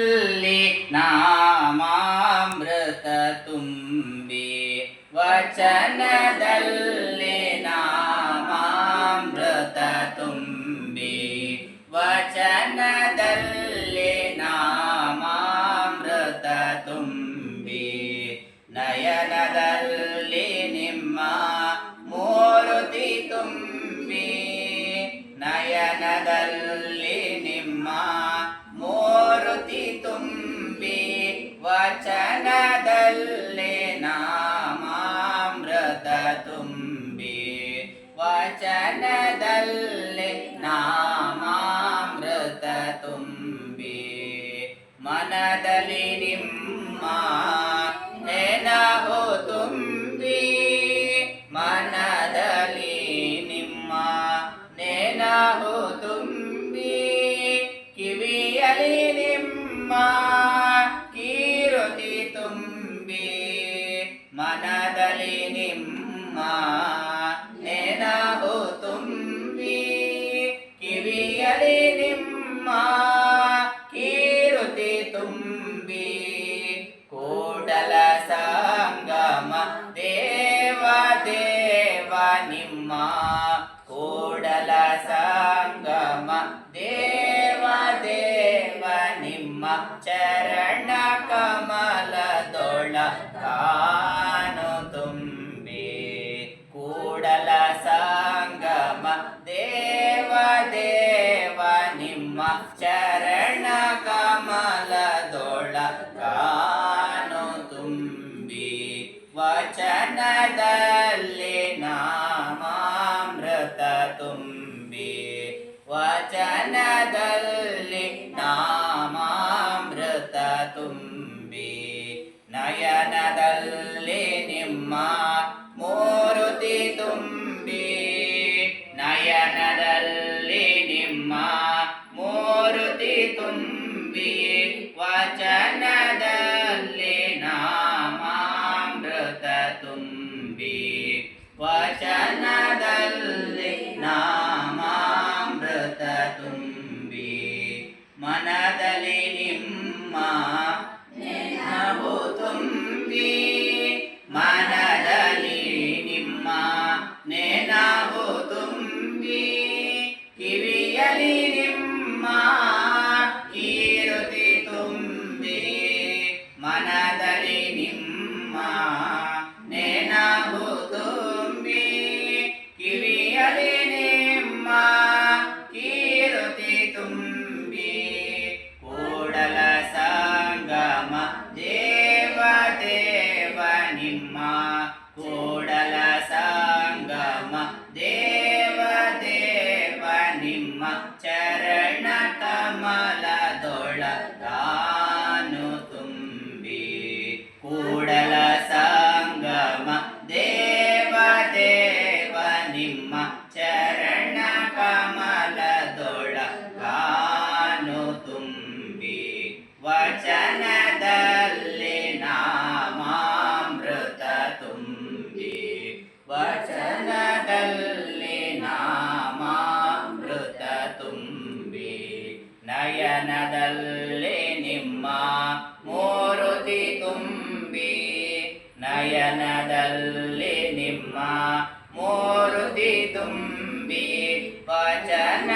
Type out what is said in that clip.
ಅಲ್ಲಿ ನಾಮಾಮೃತ ತುಂಬಿ ವಚನದಲ್ಲಿ ನಾಮಾಮೃತ ತುಂಬಿ ವಚನದಲ್ಲಿ ನಾಮಾಮೃತ ತುಂಬಿ ನಯನದಲ್ಲಿ ನಿಮ್ಮ ಮೂರುತಿ ತುಂಬಿ ನಯನದಲ್ಲಿ ವಚನದಲ್ಲಿ ನಾಮಾಮೃತ ತುಂಬಿ ವಚನದಲ್ಲಿ ನಾಮಾಮೃತ ತುಂಬಿ ಮನದಲ್ಲಿ ನಿಮ್ಮ ನೆನಹು ತುಂಬಿ ನಿಮ್ಮ ನೆನಹು ತುಂಬಿ ಕಿವಿಯಲಿ ನಿಮ್ಮ ನಿಮ್ಮ ನೆನಹು ತುಂಬಿ ಕಿವಿಯಲಿ ನಿಮ್ಮ ಕೀರುತಿ ತುಂಬಿ. ಕೂಡಲ ಸಂಗಮ ದೇವ ದೇವ ನಿಮ್ಮ ಕೂಡಲ ಸಂಗಮ ದೇವ ದೇವ ನಿಮ್ಮ ಚರಣ ವಚನದಲ್ಲಿ ನಾಮಾಮೃತ ತುಂಬಿ ನಯನದಲ್ಲಿ ನಿಮ್ಮ ಮನದಲ್ಲಿ ನಿಮ್ಮ ನಯನದಲ್ಲಿ ನಿಮ್ಮ ಮೂರುತಿ ತುಂಬಿ ನಯನದಲ್ಲಿ ನಿಮ್ಮ ಮೂರುತಿ ತುಂಬಿ ವಚನ